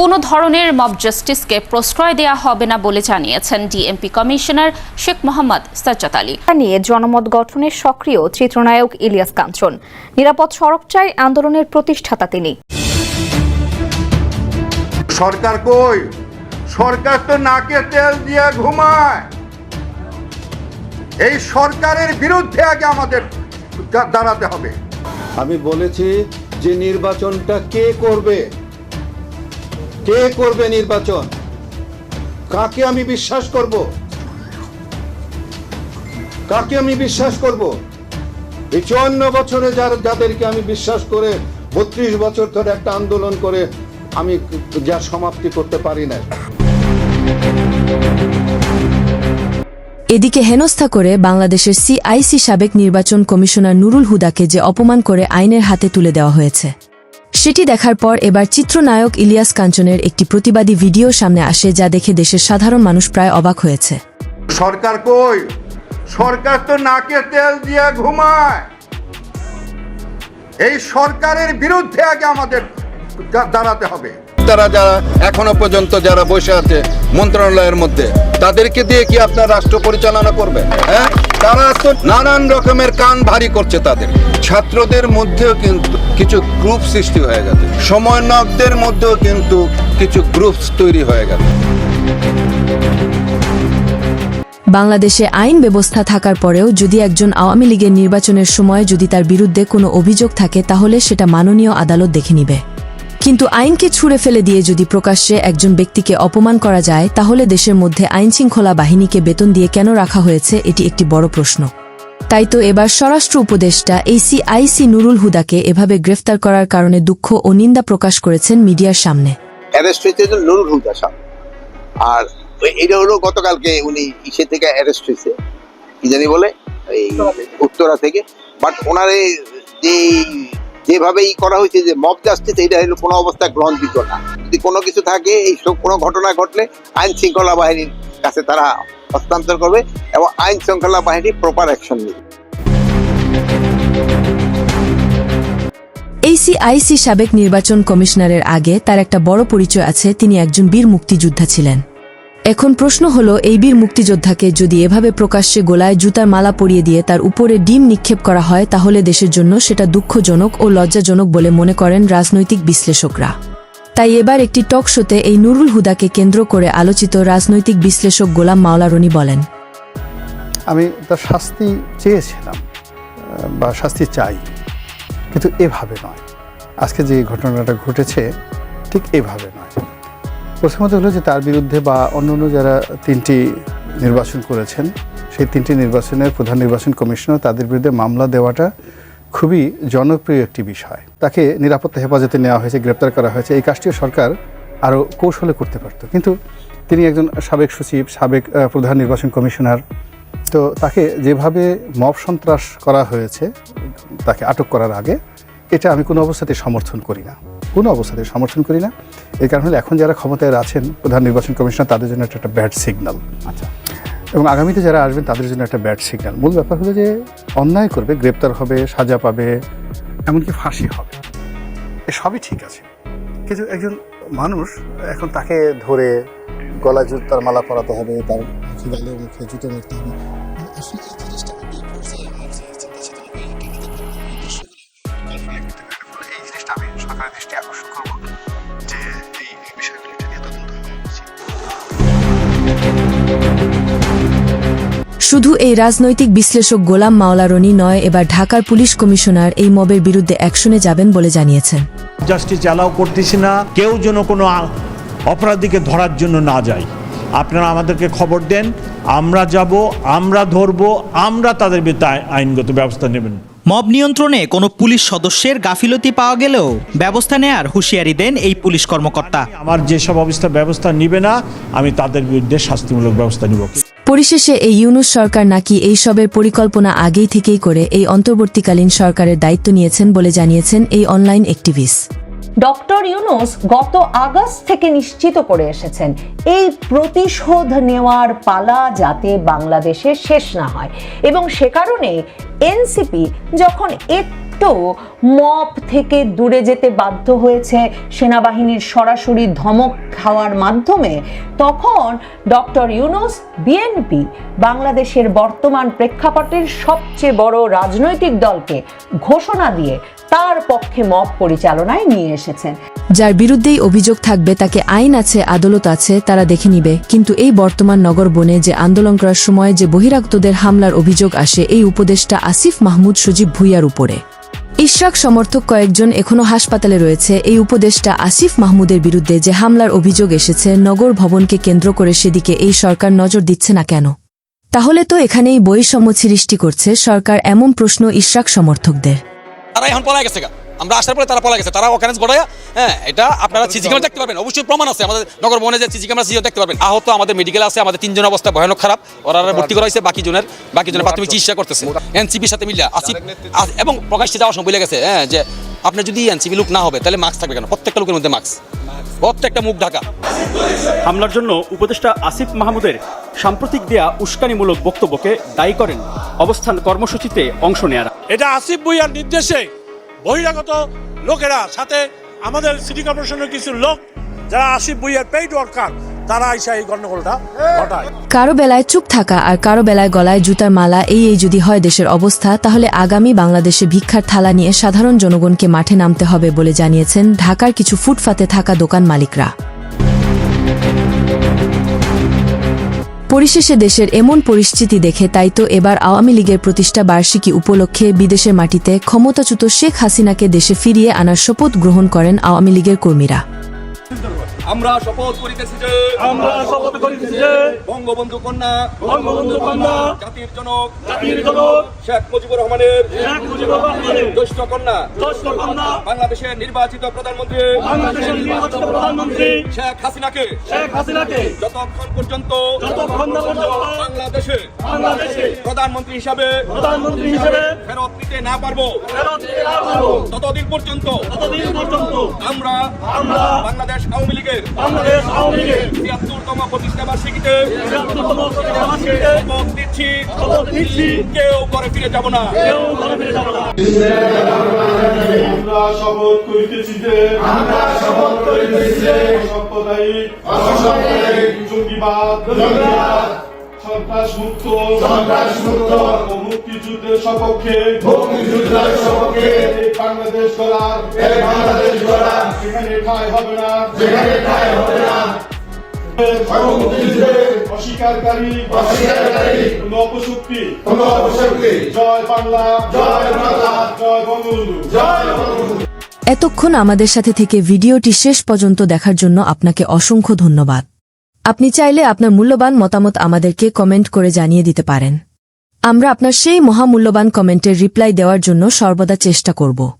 কোনো ধরনের মব জাস্টিসকে প্রশ্রয় দেওয়া হবে না বলে জানিয়েছেন ডিএমপি কমিশনার শেখ মোহাম্মদ সাজ্জাদ আলী। তা নিয়ে জনমত গঠনের সক্রিয় চিত্রনায়ক ইলিয়াস কাঞ্চন। নিরাপদ সড়ক চাই আন্দোলনের প্রতিষ্ঠাতা তিনি। সরকার কই? সরকার তো নাকে তেল দিয়ে ঘুমায়। এই সরকারের বিরুদ্ধে আগে আমাদের দাঁড়াতে হবে। আমি বলেছি যে নির্বাচনটা কে করবে? কে করবে নির্বাচন? কাকে আমি বিশ্বাস করব? কাকে আমি বিশ্বাস করব? এই চুয়ান্ন বছরে যার, যাদেরকে আমি বিশ্বাস করে বত্রিশ বছর ধরে একটা আন্দোলন করে আমি যা সমাপ্তি করতে পারি না এদিকে হেনস্থা করে বাংলাদেশের সিআইসি সাবেক নির্বাচন কমিশনার নুরুল হুদাকে যে অপমান করে আইনের হাতে তুলে দেওয়া হয়েছে। সেটি দেখার পর এবার চিত্রনায়ক ইলিয়াস কাঞ্চনের একটি প্রতিবাদী ভিডিও সামনে আসে যা দেখে দেশের সাধারণ মানুষ প্রায় অবাক হয়েছে। সরকার কই? সরকার তো নাকে তেল দিয়ে ঘুমায়। এই সরকারের বিরুদ্ধে আগে আমাদের দাঁড়াতে হবে। তারা যারা এখনও পর্যন্ত যারা বসে আছে মন্ত্রণালয়ের মধ্যে, তাদেরকে দিয়ে কি আপনার রাষ্ট্র পরিচালনা করবে? হ্যাঁ? তারা তো নানান রকমের কান ভারী করছে তাদের। ছাত্রদের মধ্যেও কিন্তু কিছু গ্রুপ সৃষ্টি হয়ে গেছে। সমন্বয়কদের মধ্যেও কিন্তু কিছু গ্রুপ তৈরি হয়ে গেছে। বাংলাদেশে আইন ব্যবস্থা থাকার পরেও যদি একজন আওয়ামী লীগের নির্বাচনের সময় যদি তার বিরুদ্ধে কোনো অভিযোগ থাকে, তাহলে সেটা মাননীয় আদালত দেখে নিবে। কিন্তু আইনকে ছুঁড়ে ফেলে দিয়ে যদি প্রকাশ্যে একজন ব্যক্তিকে অপমান করা যায়, তাহলে দেশের মধ্যে আইন শৃঙ্খলা বাহিনীকে বেতন দিয়ে কেন রাখা হয়েছে, এটি একটি বড় প্রশ্ন। তাই তো এবার স্বরাষ্ট্র উপদেষ্টা এইসি আইসি নুরুল হুদাকে এভাবে গ্রেফতার করার কারণে দুঃখ ও নিন্দা প্রকাশ করেছেন মিডিয়ার সামনে। নুরুল হুদা আর এটা হলো গতকালকে উনি ইসে থেকে অ্যারেস্ট হয়েছে। কি জানি বলে? এই উত্তরা থেকে। বাট ওনার এই যে যেভাবে ই করা হয়েছে যে মব জাস্টিস এটা হলো কোনো অবস্থা গ্রহণযোগ্য না। যদি কোনো কিছু থাকে, এই সব কোনো ঘটনা ঘটলে আইন শৃঙ্খলা বাহিনীর কাছে তারা হস্তান্তর করবে এবং আইন শৃঙ্খলা বাহিনী প্রপার অ্যাকশন নেবে। এইসিআইসি সাবেক নির্বাচন কমিশনারের আগে তার একটা বড় পরিচয় আছে। তিনি একজন বীর মুক্তিযোদ্ধা ছিলেন। এখন প্রশ্ন হলো, এই বীর মুক্তিযোদ্ধাকে যদি এভাবে প্রকাশ্যে গোলায় জুতার মালা পরিয়ে দিয়ে তার উপরে ডিম নিক্ষেপ করা হয়, তাহলে দেশের জন্য সেটা দুঃখজনক ও লজ্জাজনক বলে মনে করেন রাজনৈতিক বিশ্লেষকরা। তাই এবার একটি টক শোতে এই নুরুল হুদাকে কেন্দ্র করে আলোচিত রাজনৈতিক বিশ্লেষক গোলাম মাওলা রনি বলেন, আমি তার শাস্তি চেয়েছিলাম, বা শাস্তি চাই, কিন্তু এভাবে নয়। আজকে যে ঘটনাটা ঘটেছে, ঠিক এভাবে নয়। প্রথমত হলো যে তার বিরুদ্ধে বা অন্য অন্য যারা তিনটি নির্বাচন করেছেন, সেই তিনটি নির্বাচনের প্রধান নির্বাচন কমিশনার, তাদের বিরুদ্ধে মামলা দেওয়াটা খুবই জনপ্রিয় একটি বিষয়। তাকে নিরাপত্তা হেফাজতে নেওয়া হয়েছে, গ্রেপ্তার করা হয়েছে। এই কাজটিও সরকার আরও কৌশলে করতে পারত। কিন্তু তিনি একজন সাবেক সচিব, সাবেক প্রধান নির্বাচন কমিশনার। তো তাকে যেভাবে মব সন্ত্রাস করা হয়েছে, তাকে আটক করার আগে, এটা আমি কোনো অবস্থাতে সমর্থন করি না। কোনো অবস্থাতে সমর্থন করি না। এই কারণে হলো এখন যারা ক্ষমতায় আছেন প্রধান নির্বাচন কমিশনার তাদের জন্য একটা ব্যাড সিগন্যাল আচ্ছা। এবং আগামীতে যারা আসবেন তাদের জন্য একটা ব্যাড সিগন্যাল মূল ব্যাপার হলো যে অন্যায় করবে গ্রেপ্তার হবে সাজা পাবে এমনকি ফাঁসি হবে। এ সবই ঠিক আছে। কিন্তু একজন মানুষ এখন তাকে ধরে গলায় জুতার মালা পরাতে হবে তার মুখে গালে মুখে জুতো মারতে হবে। আসলে এই জিনিসটা সরকারের দৃষ্টি আকর্ষণ করব যে এই বিষয়গুলিতে বিষয়গুলো নিয়ে তদন্ত হওয়া উচিত শুধু এই রাজনৈতিক বিশ্লেষক গোলাম মাওলারনি নয় এবার ঢাকার পুলিশ কমিশনার এই মবের বিরুদ্ধে অ্যাকশনে যাবেন বলে জানিয়েছেন। জাস্টিস অ্যালাউ করতেছি না কেউ যেন কোনো অপরাধীকে ধরার জন্য না যায়। আপনারা আমাদেরকে খবর দেন আমরা যাব আমরা ধরব আমরা তাদের বিরুদ্ধে আইনগত ব্যবস্থা নেবেন। মব নিয়ন্ত্রণে কোনো পুলিশ সদস্যের গাফিলতি পাওয়া গেলেও ব্যবস্থা নেয়ার হুঁশিয়ারি দেন এই পুলিশ কর্মকর্তা। আমার যেসব অবস্থা ব্যবস্থা নিবে না আমি তাদের বিরুদ্ধে শাস্তিমূলক ব্যবস্থা নিব। পরিশেষে এই ইউনুস সরকার নাকি এই সবের পরিকল্পনা আগেই থেকেই করে এই অন্তর্বর্তীকালীন সরকারের দায়িত্ব নিয়েছেন বলে জানিয়েছেন এই অনলাইন অ্যাক্টিভিস্ট ডক্টর ইউনুস গত আগস্ট থেকে নিশ্চিত করে এসেছেন, এই প্রতিশোধ নেওয়ার পালা যাতে বাংলাদেশে শেষ না হয়। এবং সে কারণে এনসিপি যখন একটু একটু মপ থেকে দূরে যেতে বাধ্য হয়েছে সেনাবাহিনীর সরাসরি ধমক খাওয়ার মাধ্যমে। তখন ডক্টর ইউনুস, বিএনপি, বাংলাদেশের বর্তমান প্রেক্ষাপটের সবচেয়ে বড় রাজনৈতিক দলকে ঘোষণা দিয়ে তার পক্ষে মপ পরিচালনায় নিয়ে এসেছেন। যার বিরুদ্ধেই অভিযোগ থাকবে, তাকে আইন আছে, আদালত আছে, তারা দেখে নিবে। কিন্তু এই বর্তমান নগর বনে যে আন্দোলন করার সময় যে বহিরাগতদের হামলার অভিযোগ আসে, এই উপদেষ্টা আসিফ মাহমুদ সজীব ভুইয়ার উপরে। ইশরাক সমর্থক কয়েকজন এখনও হাসপাতালে রয়েছে। এই উপদেষ্টা আসিফ মাহমুদের বিরুদ্ধে যে হামলার অভিযোগ এসেছে, নগর ভবনকে কেন্দ্র করে সেদিকে এই সরকার নজর দিচ্ছে না কেন? তাহলে তো এখানেই বৈষম্য সৃষ্টি করছে সরকার, এমন প্রশ্ন ইশরাক সমর্থকদের। এখন পলায় গেছে। আমরা আসার পরে তারা পলা গেছে। তারা ওখানে গড়াইয়া হ্যাঁ এটা আপনারা সিসি ক্যামেরা দেখতে পাবেন। অবশ্যই প্রমাণ আছে। আমাদের নগর বনে যে সিসি ক্যামেরা সিসি দেখতে পাবেন। আহত আমাদের মেডিকেল আছে আমাদের তিনজন অবস্থা ভয়ানক খারাপ। ওরা ভর্তি করা হয়েছে বাকি জনের বাকি জনের প্রাথমিক চিকিৎসা করতেছে। এনসিপির সাথে মিলিয়া আসিফ এবং প্রকাশ্যে যাওয়ার সময় বলে গেছে হ্যাঁ যে আপনি যদি এনসিপি লুক না হবে তাহলে মাস্ক থাকবে কেন? প্রত্যেকটা লোকের মধ্যে মাস্ক প্রত্যেকটা মুখ ঢাকা। হামলার জন্য উপদেষ্টা আসিফ মাহমুদের সাম্প্রতিক দেয়া উস্কানিমূলক বক্তব্যকে দায়ী করেন অবস্থান কর্মসূচিতে অংশ নেয়ারা। এটা আসিফ ভুইয়ার নির্দেশে বহিরাগত লোকেরা সাথে আমাদের সিটি কর্পোরেশনের কিছু লোক, যারা আসিফ বইয়ের পেইড ওয়ার্কার তারা এই গণ্ডগোলটা ঘটায়। কারও বেলায় চুপ থাকা আর কারও বেলায় গলায় জুতার মালা, এই এই যদি হয় দেশের অবস্থা, তাহলে আগামী বাংলাদেশে ভিক্ষার থালা নিয়ে সাধারণ জনগণকে মাঠে নামতে হবে বলে জানিয়েছেন ঢাকার কিছু ফুটফাতে থাকা দোকান মালিকরা। পরিশেষে দেশের এমন পরিস্থিতি দেখে তাই তো এবার আওয়ামী লীগের প্রতিষ্ঠা বার্ষিকী উপলক্ষে বিদেশের মাটিতে ক্ষমতাচ্যুত শেখ হাসিনাকে দেশে ফিরিয়ে আনার শপথ গ্রহণ করেন আওয়ামী লীগের কর্মীরা। আমরা শপথ করিতেছি যে আমরা শপথ করিতেছি যে বঙ্গবন্ধু কন্যা বঙ্গবন্ধু কন্যা জাতির জনক জাতির জনক শেখ মুজিবুর রহমানের শেখ মুজিবুর রহমানের জ্যেষ্ঠ কন্যা জ্যেষ্ঠ কন্যা বাংলাদেশের নির্বাচিত প্রধানমন্ত্রী বাংলাদেশের নির্বাচিত প্রধানমন্ত্রী শেখ হাসিনাকে শেখ হাসিনাকে যতক্ষণ পর্যন্ত যতক্ষণ পর্যন্ত বাংলাদেশে বাংলাদেশে প্রধানমন্ত্রী হিসাবে প্রধানমন্ত্রী হিসেবে ফেরত নিতে না পারব ফেরত দিতে না পারব ততদিন পর্যন্ত ততদিন পর্যন্ত আমরা আমরা বাংলাদেশ আওয়ামী লীগের বাংলাদেশ আওয়ামী লীগের তিয়াত্তরতম প্রতিষ্ঠা বার্ষিকীতে শপথ দিচ্ছি শপথ নিচ্ছি। কেউ করে ফিরে যাব না। কেউ ঘরে ফিরে যাব না। আমরা শপথ করিতেছি যে আমরা শপথ করিতেছি যে অসাম্প্রদায়িক অসাম্প্রদায়িক জঙ্গিবাদ জঙ্গিবাদ সন্ত্রাস মুক্ত সন্ত্রাস মুক্ত ও মুক্তিযুদ্ধের সপক্ষে মুক্তিযুদ্ধের সপক্ষে বাংলাদেশ গড়ার এই বাংলাদেশ গড়ার সেখানে ঠাঁই হবে না সেখানে ঠাঁই হবে না। অস্বীকারী অস্বীকারী কোন অপশক্তি কোন অপশক্তি। জয় বাংলা জয় বাংলা জয় বঙ্গবন্ধু। জয় বঙ্গবন্ধু। এতক্ষণ আমাদের সাথে থেকে ভিডিওটি শেষ পর্যন্ত দেখার জন্য আপনাকে অসংখ্য ধন্যবাদ। আপনি চাইলে আপনার মূল্যবান মতামত আমাদেরকে কমেন্ট করে জানিয়ে দিতে পারেন। আমরা আপনার সেই মহামূল্যবান কমেন্টের রিপ্লাই দেওয়ার জন্য সর্বদা চেষ্টা করব।